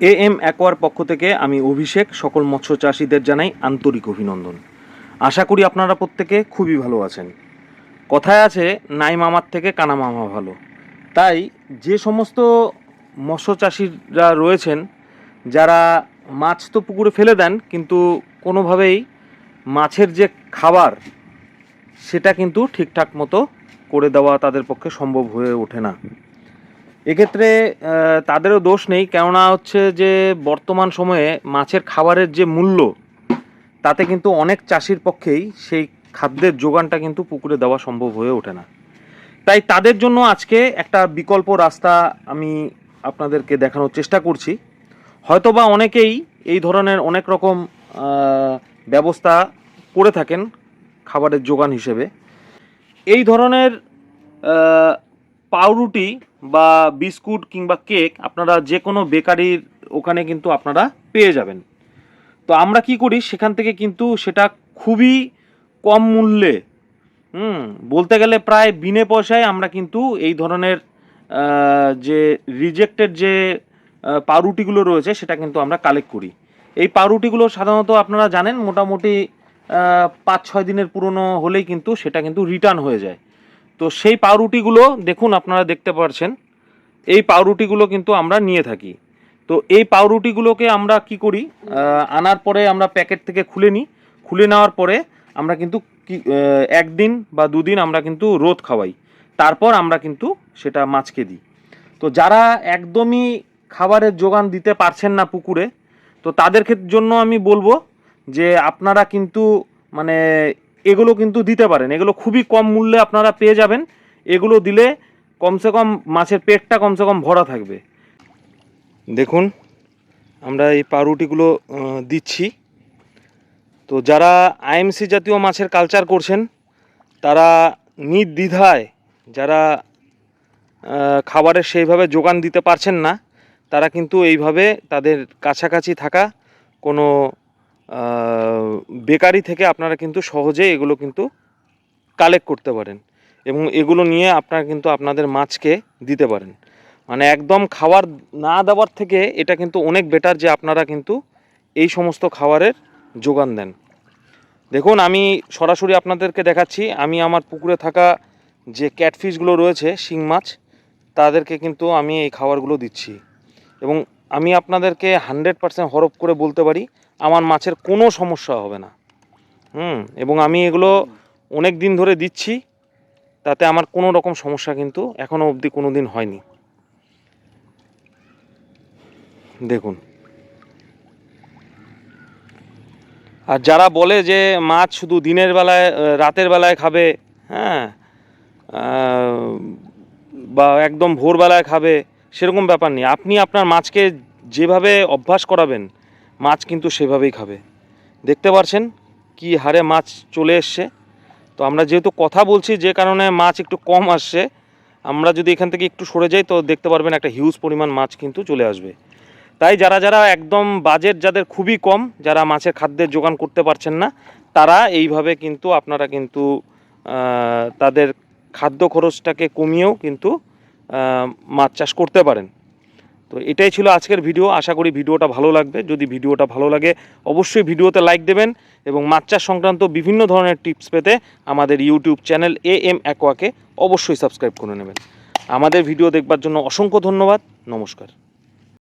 A M acquire পক্ষ থেকে আমি অভিষেক, সকল মৎস্য চাষিদের জানাই আন্তরিক অভিনন্দন। আশা করি আপনারা প্রত্যেকে খুবই ভালো আছেন। কথায় আছে, নাই মামার থেকে কানা মামা ভালো। তাই যে সমস্ত মৎস্য চাষিরা রয়েছেন, যারা মাছ তো পুকুরে ফেলে দেন, কিন্তু কোনোভাবেই মাছের যে খাবার, সেটা কিন্তু ঠিকঠাক মতো করে দেওয়া তাদের পক্ষে সম্ভব হয়ে ওঠে না। এক্ষেত্রে তাদেরও দোষ নেই। কেননা হচ্ছে যে, বর্তমান সময়ে মাছের খাবারের যে মূল্য, তাতে কিন্তু অনেক চাষির পক্ষেই সেই খাদ্যের যোগানটা কিন্তু পুকুরে দেওয়া সম্ভব হয়ে ওঠে না। তাই তাদের জন্য আজকে একটা বিকল্প রাস্তা আমি আপনাদেরকে দেখানোর চেষ্টা করছি। হয়তোবা অনেকেই এই ধরনের অনেক রকম ব্যবস্থা করে থাকেন খাবারের যোগান হিসেবে। এই ধরনের পাউরুটি বা বিস্কুট কিংবা কেক আপনারা যে কোনো বেকারির ওখানে কিন্তু আপনারা পেয়ে যাবেন। তো আমরা কি করি, সেখান থেকে কিন্তু সেটা খুবই কম মূল্যে, হুম, বলতে গেলে প্রায় বিনে পয়সায় আমরা কিন্তু এই ধরনের যে রিজেক্টেড যে পাউরুটিগুলো রয়েছে সেটা কিন্তু আমরা কালেক্ট করি। এই পাউরুটিগুলো সাধারণত আপনারা জানেন, মোটামুটি পাঁচ ছয় দিনের পুরনো হলেই কিন্তু সেটা কিন্তু রিটার্ন হয়ে যায়। তো সেই পাউরুটিগুলো দেখুন আপনারা দেখতে পাচ্ছেন এই পাউরুটিগুলো কিন্তু আমরা নিয়ে থাকি। তো এই পাউরুটিগুলোকে আমরা কি করি? আনার পরে আমরা প্যাকেট থেকে খুলে নিই। খুলে নেওয়ার পরে আমরা কিন্তু একদিন বা দুদিন আমরা কিন্তু রোদ খাওয়াই। তারপর আমরা কিন্তু সেটা মাছকে দিই। তো যারা একদমই খাবারের যোগান দিতে পারছেন না পুকুরে, তো তাদের জন্য আমি বলব যে আপনারা কিন্তু মানে এগুলো কিন্তু দিতে পারেন। এগুলো খুবই কম মূল্যে আপনারা পেয়ে যাবেন। এগুলো দিলে কমসে কম মাছের পেটটা কমসে কম ভরা থাকবে। দেখুন, আমরা এই পাউরুটিগুলো দিচ্ছি। তো যারা আইএমসি জাতীয় মাছের কালচার করছেন, তারা নির্দ্বিধায় যারা খাবারের সেইভাবে যোগান দিতে পারছেন না, তারা কিন্তু এইভাবে তাদের কাছাকাছি থাকা কোনো বেকারি থেকে আপনারা কিন্তু সহজে এগুলো কিন্তু কালেক্ট করতে পারেন এবং এগুলো নিয়ে আপনারা কিন্তু আপনাদের মাছকে দিতে পারেন। মানে একদম খাবার না দেওয়ার থেকে এটা কিন্তু অনেক বেটার যে আপনারা কিন্তু এই সমস্ত খাবারের যোগান দেন। দেখুন, আমি সরাসরি আপনাদেরকে দেখাচ্ছি, আমি আমার পুকুরে থাকা যে ক্যাটফিশগুলো রয়েছে, শিং মাছ, তাদেরকে কিন্তু আমি এই খাবারগুলো দিচ্ছি। এবং আমি আপনাদেরকে হান্ড্রেড পার্সেন্ট হরফ করে বলতে পারি, আমার মাছের কোনো সমস্যা হবে না। হুম, এবং আমি এগুলো অনেক দিন ধরে দিচ্ছি, তাতে আমার কোনো রকম সমস্যা কিন্তু এখনও অবধি কোনো দিন হয়নি। দেখুন। আর যারা বলে যে মাছ শুধু দিনের বেলায় রাতের বেলায় খাবে হ্যাঁ বা একদম ভোরবেলায় খাবে সেরকম ব্যাপার নেই। আপনি আপনার মাছকে যেভাবে অভ্যাস করাবেন, মাছ কিন্তু সেভাবেই খাবে। দেখতে পারছেন কি হারে মাছ চলে এসছে? তো আমরা যেহেতু কথা বলছি, যে কারণে মাছ একটু কম আসছে, আমরা যদি এখান থেকে একটু সরে যাই, তো দেখতে পারবেন একটা হিউজ পরিমাণ মাছ কিন্তু চলে আসবে। তাই যারা যারা একদম বাজেট যাদের খুবই কম, যারা মাছের খাদ্যের যোগান করতে পারছেন না, তারা এইভাবে কিন্তু আপনারা কিন্তু তাদের খাদ্য খরচটাকে কমিয়েও কিন্তু মাছ চাষ করতে পারেন। তো এটাই ছিল আজকের ভিডিও। আশা করি ভিডিওটা ভালো লাগবে। যদি ভিডিওটা ভালো লাগে, অবশ্যই ভিডিওতে লাইক দেবেন এবং মাছ চাষ সংক্রান্ত বিভিন্ন ধরনের টিপস পেতে আমাদের ইউটিউব চ্যানেল এ এম অ্যাকোয়াকে অবশ্যই সাবস্ক্রাইব করে নেবেন। আমাদের ভিডিও দেখবার জন্য অসংখ্য ধন্যবাদ। নমস্কার।